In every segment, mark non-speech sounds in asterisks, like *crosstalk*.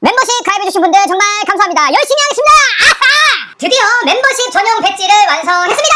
멤버십 가입해주신 분들 정말 감사합니다. 열심히 하겠습니다. 아하! 드디어 멤버십 전용 배지를 완성했습니다.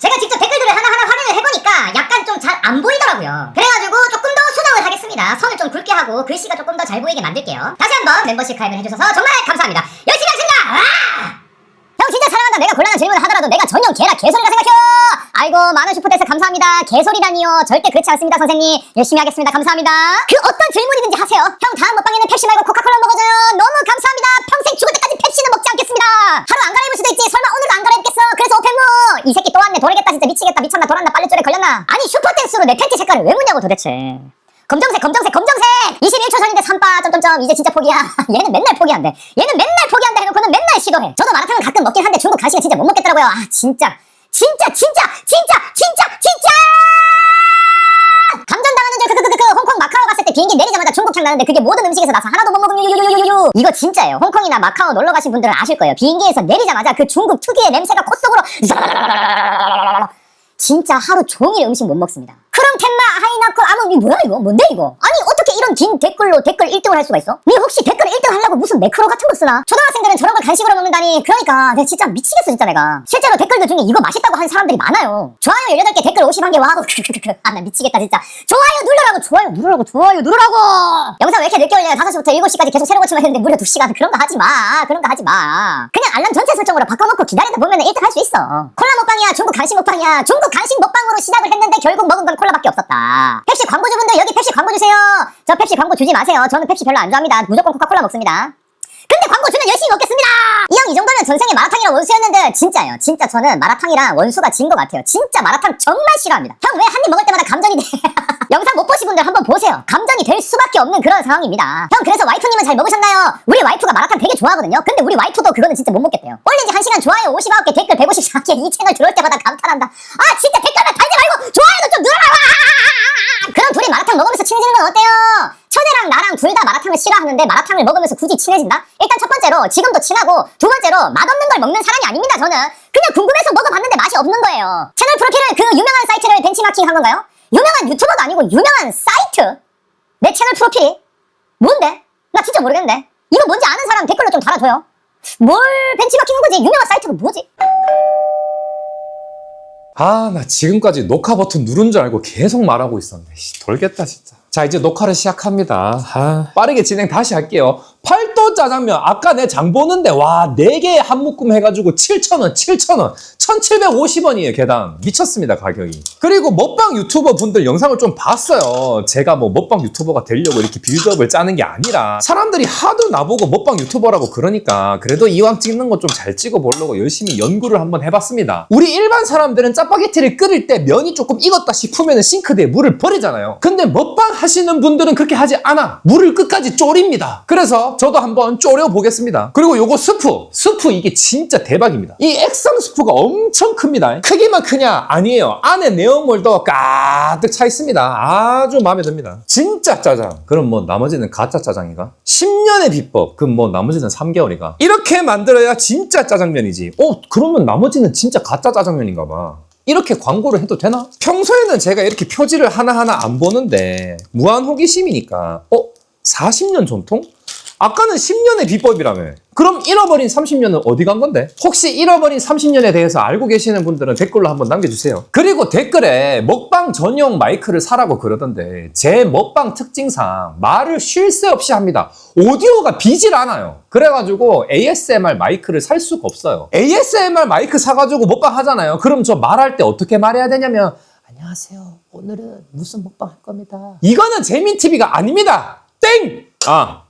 제가 직접 댓글들을 하나하나 확인을 해보니까 약간 좀 잘 안 보이더라고요. 그래가지고 조금 더 수정을 하겠습니다. 선을 좀 굵게 하고 글씨가 조금 더 잘 보이게 만들게요. 다시 한번 멤버십 가입을 해주셔서 정말 감사합니다. 열심히 하겠습니다. 아! 형 진짜 사랑한다. 내가 곤란한 질문을 하더라도 내가 전용 개라 개소리라 생각해. 아이고 많은 슈퍼댄스 감사합니다. 개소리라니요. 절대 그렇지 않습니다 선생님. 열심히 하겠습니다. 감사합니다. 그 어떤 질문이든지 하세요. 형 다음 먹방에는 펩시 말고 코카콜라 먹어줘요. 너무 감사합니다. 평생 죽을 때까지 펩시는 먹지 않겠습니다. 하루 안 갈아입을 수도 있지. 설마 오늘도 안 갈아입겠어. 그래서 오펜무. 이 새끼 또 왔네. 돌겠다 진짜 미치겠다. 미쳤나 돌았나 빨래줄에 걸렸나. 아니 슈퍼댄스로 내 팬티 색깔을 왜 묻냐고 도대체. 검정색 검정색 검정색 21초 전인데 산바 점점점 이제 진짜 포기야 *laughs* 얘는 맨날 포기한대 얘는 맨날 포기한다 해놓고는 맨날 시도해 저도 마라탕은 가끔 먹긴 한데 중국 간식은 진짜 못 먹겠더라고요 아 진짜 진짜 진짜 진짜 진짜 진짜! 감전당하는 줄 크크크크 홍콩 마카오 갔을 때 비행기 내리자마자 중국 향 나는데 그게 모든 음식에서 나서 하나도 못 먹은 유유유유유유. 이거 진짜예요. 홍콩이나 마카오 놀러 가신 분들은 아실 거예요. 비행기에서 내리자마자 그 중국 특유의 냄새가 콧 속으로 진짜 하루 종일 음식 못 먹습니다. 그럼 텐마 하이나코 아무 이 뭐야 이거? 뭔데 이거? 아니 어떻게 이런 긴 댓글로 댓글 1등을 할 수가 있어? 니 혹시 댓글 1등 하려고 무슨 매크로 같은 거 쓰나? 초등학생들은 저런 걸 간식으로 먹는다니. 그러니까 내가 진짜 미치겠어 진짜 내가. 실제로 댓글들 중에 이거 맛있다고 하는 사람들이 많아요. 좋아요 18개 댓글 51개 와우 아나 미치겠다 진짜. 좋아요 누르라고 좋아요 누르라고 좋아요 누르라고! 영상 왜 이렇게 늦게 올려요? 5시부터 7시까지 계속 새로 고치면 했는데 무려 2시간. 그런 거 하지 마. 그런 거 하지 마. 그냥 알람 전체 설정으로 바꿔놓고 기다리다 보면 1등 할 수 있어. 콜라 먹방이야 중국 간식 먹방이야. 중국 간식 먹방으로 시작을 했는데 결국 먹은 건 콜라밖에 없었다. 펩시 광고주분들 여기 펩시 광고 주세요. 저 펩시 광고 주지 마세요. 저는 펩시 별로 안 좋아합니다. 무조건 코카콜라 먹습니다. 근데 광고 주면 열심히 먹겠습니다! 이 형 이 정도면 전생에 마라탕이랑 원수였는데 진짜요. 진짜 저는 마라탕이랑 원수가 진 것 같아요. 진짜 마라탕 정말 싫어합니다. 형 왜 한 입 먹을 때마다 감전이 돼 *laughs* 영상 못 보신 분들 한번 보세요. 감전이 될 수밖에 없는 그런 상황입니다. 형 그래서 와이프님은 잘 먹으셨나요? 우리 와이프가 마라탕 되게 좋아하거든요. 근데 우리 와이프도 그거는 진짜 못 먹겠대요. 올린 지 1시간 좋아요. 59개 댓글 154개. *laughs* 이 채널 들어올 때마다 감탄한다. 아 진짜 댓글만 달지 말고 좋아요도 좀 눌러라! 그럼 둘이 마라탕 먹으면서 친해지는 건 어때요? 처제랑 나랑 둘 다 마라탕을 싫어하는데 마라탕을 먹으면서 굳이 친해진다? 일단 첫 번째로 지금도 친하고 두 번째로 맛없는 걸 먹는 사람이 아닙니다 저는. 그냥 궁금해서 먹어봤는데 맛이 없는 거예요. 채널 프로필을 그 유명한 사이트를 벤치마킹 한 건가요? 유명한 유튜버도 아니고 유명한 사이트? 내 채널 프로필이? 뭔데? 나 진짜 모르겠는데 이거 뭔지 아는 사람 댓글로 좀 달아줘요 뭘 벤치마킹 한 거지? 유명한 사이트가 뭐지? 아, 나 지금까지 녹화 버튼 누른 줄 알고 계속 말하고 있었네. 씨, 돌겠다, 진짜. 자, 이제 녹화를 시작합니다. 아, 빠르게 진행 다시 할게요. 팔도 짜장면. 아까 내 장 보는데, 와, 4개에 한 묶음 해가지고 7,000원, 7,000원. 1,750원이에요, 개당. 미쳤습니다, 가격이. 그리고 먹방 유튜버 분들 영상을 좀 봤어요. 제가 뭐 먹방 유튜버가 되려고 이렇게 빌드업을 짜는 게 아니라, 사람들이 하도 나보고 먹방 유튜버라고 그러니까, 그래도 이왕 찍는 거 좀 잘 찍어보려고 열심히 연구를 한번 해봤습니다. 우리 일반 사람들은 짜파게티를 끓일 때 면이 조금 익었다 싶으면 싱크대에 물을 버리잖아요. 근데 먹방 하시는 분들은 그렇게 하지 않아. 물을 끝까지 졸입니다. 그래서 저도 한번 졸여 보겠습니다. 그리고 요거 스프. 스프 이게 진짜 대박입니다. 이 액상 스프가 엄청 큽니다. 크기만 크냐? 아니에요. 안에 내용물도 가득 차 있습니다. 아주 마음에 듭니다. 진짜 짜장. 그럼 뭐 나머지는 가짜 짜장이가? 10년의 비법. 그럼 뭐 나머지는 3개월이가? 이렇게 만들어야 진짜 짜장면이지. 어, 그러면 나머지는 진짜 가짜 짜장면인가 봐. 이렇게 광고를 해도 되나? 평소에는 제가 이렇게 표지를 하나하나 안 보는데 무한 호기심이니까 어? 40년 전통? 아까는 10년의 비법이라며. 그럼 잃어버린 30년은 어디 간 건데? 혹시 잃어버린 30년에 대해서 알고 계시는 분들은 댓글로 한번 남겨주세요. 그리고 댓글에 먹방 전용 마이크를 사라고 그러던데 제 먹방 특징상 말을 쉴 새 없이 합니다. 오디오가 비질 않아요. 그래가지고 ASMR 마이크를 살 수가 없어요. ASMR 마이크 사가지고 먹방 하잖아요. 그럼 저 말할 때 어떻게 말해야 되냐면 안녕하세요. 오늘은 무슨 먹방 할 겁니다. 이거는 재민TV가 아닙니다. 땡! 아.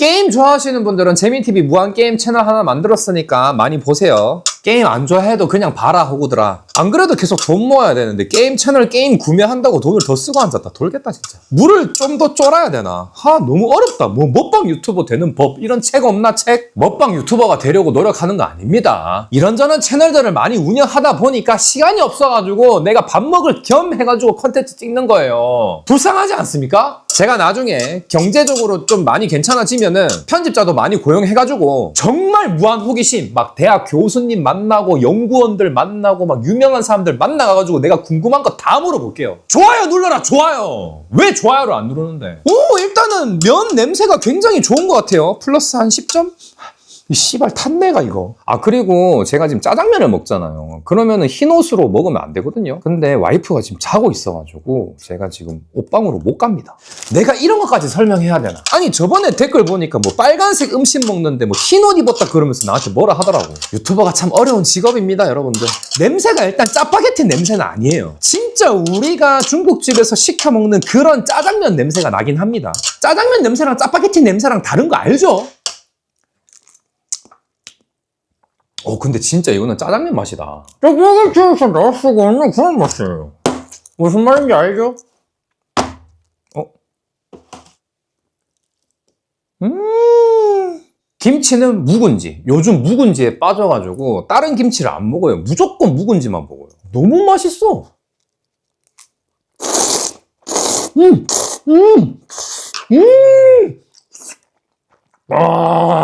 게임 좋아하시는 분들은 재민TV 무한게임 채널 하나 만들었으니까 많이 보세요. 게임 안 좋아해도 그냥 봐라 호구들아. 안 그래도 계속 돈 모아야 되는데 게임 채널 게임 구매한다고 돈을 더 쓰고 앉았다. 돌겠다 진짜. 물을 좀 더 쫄아야 되나? 하 너무 어렵다. 뭐 먹방 유튜버 되는 법 이런 책 없나 책? 먹방 유튜버가 되려고 노력하는 거 아닙니다. 이런저런 채널들을 많이 운영하다 보니까 시간이 없어가지고 내가 밥 먹을 겸 해가지고 컨텐츠 찍는 거예요. 불쌍하지 않습니까? 제가 나중에 경제적으로 좀 많이 괜찮아지면은 편집자도 많이 고용해가지고 정말 무한 호기심 막 대학 교수님 만나고 연구원들 만나고 막 유명 유명한 사람들 만나가지고 내가 궁금한 거 다 물어볼게요. 좋아요 눌러라 좋아요. 왜 좋아요를 안 누르는데? 오 일단은 면 냄새가 굉장히 좋은 것 같아요. 플러스 한 10점? 이 씨발 탄내가 이거. 아 그리고 제가 지금 짜장면을 먹잖아요. 그러면은 흰 옷으로 먹으면 안 되거든요. 근데 와이프가 지금 자고 있어가지고 제가 지금 옷방으로 못 갑니다. 내가 이런 것까지 설명해야 되나? 아니 저번에 댓글 보니까 뭐 빨간색 음식 먹는데 뭐 흰 옷 입었다 그러면서 나한테 뭐라 하더라고. 유튜버가 참 어려운 직업입니다, 여러분들. 냄새가 일단 짜파게티 냄새는 아니에요. 진짜 우리가 중국집에서 시켜 먹는 그런 짜장면 냄새가 나긴 합니다. 짜장면 냄새랑 짜파게티 냄새랑 다른 거 알죠? 어 근데 진짜 이거는 짜장면 맛이다. 짜파게티에서 나올 수가 없는 그런 맛이에요. 무슨 말인지 알죠? 어? 음 김치는 묵은지. 요즘 묵은지에 빠져가지고 다른 김치를 안 먹어요. 무조건 묵은지만 먹어요. 너무 맛있어. 음, 음, 음. 아,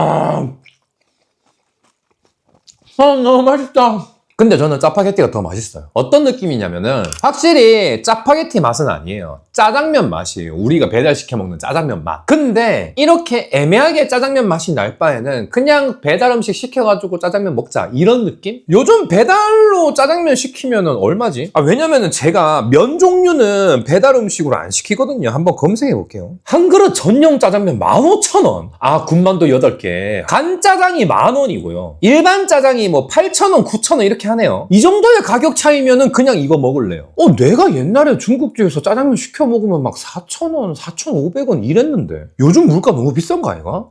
아, 너무 맛있다. 근데 저는 짜파게티가 더 맛있어요. 어떤 느낌이냐면은 확실히 짜파게티 맛은 아니에요. 짜장면 맛이에요. 우리가 배달시켜 먹는 짜장면 맛. 근데 이렇게 애매하게 짜장면 맛이 날 바에는 그냥 배달 음식 시켜가지고 짜장면 먹자 이런 느낌? 요즘 배달로 짜장면 시키면은 얼마지? 아 왜냐면은 제가 면 종류는 배달 음식으로 안 시키거든요. 한번 검색해 볼게요. 한 그릇 전용 짜장면 15,000원. 아 군만두 8개. 간짜장이 만원이고요. 일반 짜장이 뭐 8,000원, 9,000원 이렇게 하네요. 이 정도의 가격 차이면은 그냥 이거 먹을래요. 어, 내가 옛날에 중국집에서 짜장면 시켜 먹으면 막 4,000원, 4,500원 이랬는데. 요즘 물가 너무 비싼 거 아이가?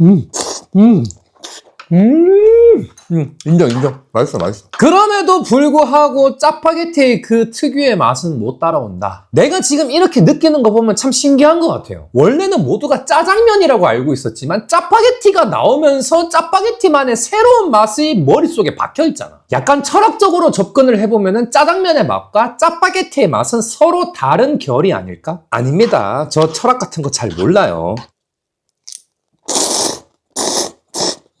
음, 음. 음, 음, 인정, 인정. 맛있어, 맛있어. 그럼에도 불구하고 짜파게티의 그 특유의 맛은 못 따라온다. 내가 지금 이렇게 느끼는 거 보면 참 신기한 것 같아요. 원래는 모두가 짜장면이라고 알고 있었지만 짜파게티가 나오면서 짜파게티만의 새로운 맛이 머릿속에 박혀 있잖아. 약간 철학적으로 접근을 해보면은 짜장면의 맛과 짜파게티의 맛은 서로 다른 결이 아닐까? 아닙니다. 저 철학 같은 거 잘 몰라요.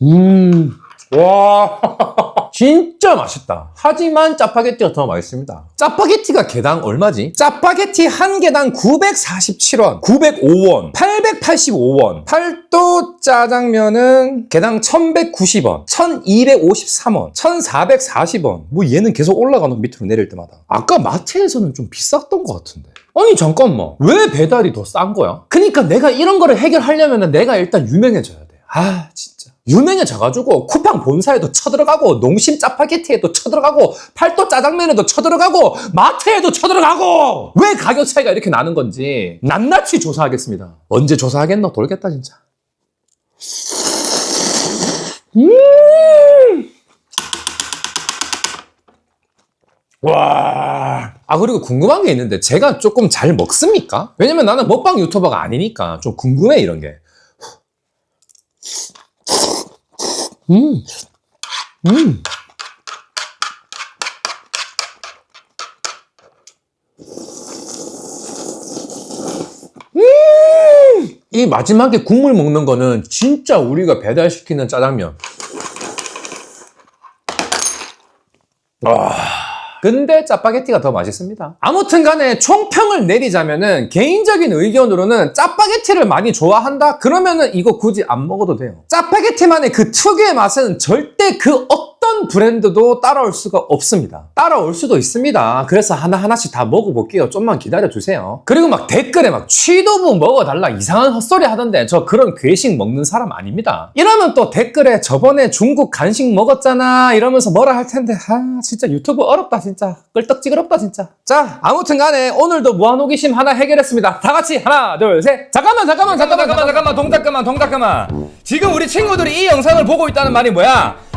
음, 와, *laughs* 진짜 맛있다. 하지만 짜파게티가 더 맛있습니다. 짜파게티가 개당 얼마지? 짜파게티 한 개당 947원, 905원, 885원. 팔도 짜장면은 개당 1190원, 1253원, 1440원. 뭐 얘는 계속 올라가는 밑으로 내릴 때마다. 아까 마트에서는 좀 비쌌던 것 같은데. 아니 잠깐만 왜 배달이 더 싼 거야? 그니까 내가 이런 거를 해결하려면 내가 일단 유명해져야 돼. 아 진짜 유명해져가지고 쿠팡 본사에도 쳐들어가고 농심 짜파게티에도 쳐들어가고 팔도 짜장면에도 쳐들어가고 마트에도 쳐들어가고 왜 가격 차이가 이렇게 나는 건지 낱낱이 조사하겠습니다. 언제 조사하겠노? 돌겠다 진짜. 음. 와. 아, 그리고 궁금한 게 있는데, 제가 조금 잘 먹습니까? 왜냐면 나는 먹방 유튜버가 아니니까 좀 궁금해, 이런 게. 음. 음. 음. 이 마지막에 국물 먹는 거는 진짜 우리가 배달시키는 짜장면. 근데 짜파게티가 더 맛있습니다. 아무튼 간에 총평을 내리자면은 개인적인 의견으로는 짜파게티를 많이 좋아한다? 그러면은 이거 굳이 안 먹어도 돼요. 짜파게티만의 그 특유의 맛은 절대 그 어떤 브랜드도 따라올 수가 없습니다. 따라올 수도 있습니다. 그래서 하나하나씩 다 먹어볼게요. 좀만 기다려주세요. 그리고 막 댓글에 막 취두부 먹어달라 이상한 헛소리 하던데 저 그런 괴식 먹는 사람 아닙니다. 이러면 또 댓글에 저번에 중국 간식 먹었잖아 이러면서 뭐라 할 텐데 아 진짜 유튜브 어렵다 진짜 끌떡지그럽다 진짜 자 아무튼 간에 오늘도 무한호기심 하나 해결했습니다 다 같이 하나 둘 셋 잠깐만 잠깐만 잠깐만, 잠깐만, 잠깐만, 동작 그만, 동작 그만. 지금 우리 친구들이 이 영상을 보고 있다는 말이 뭐야?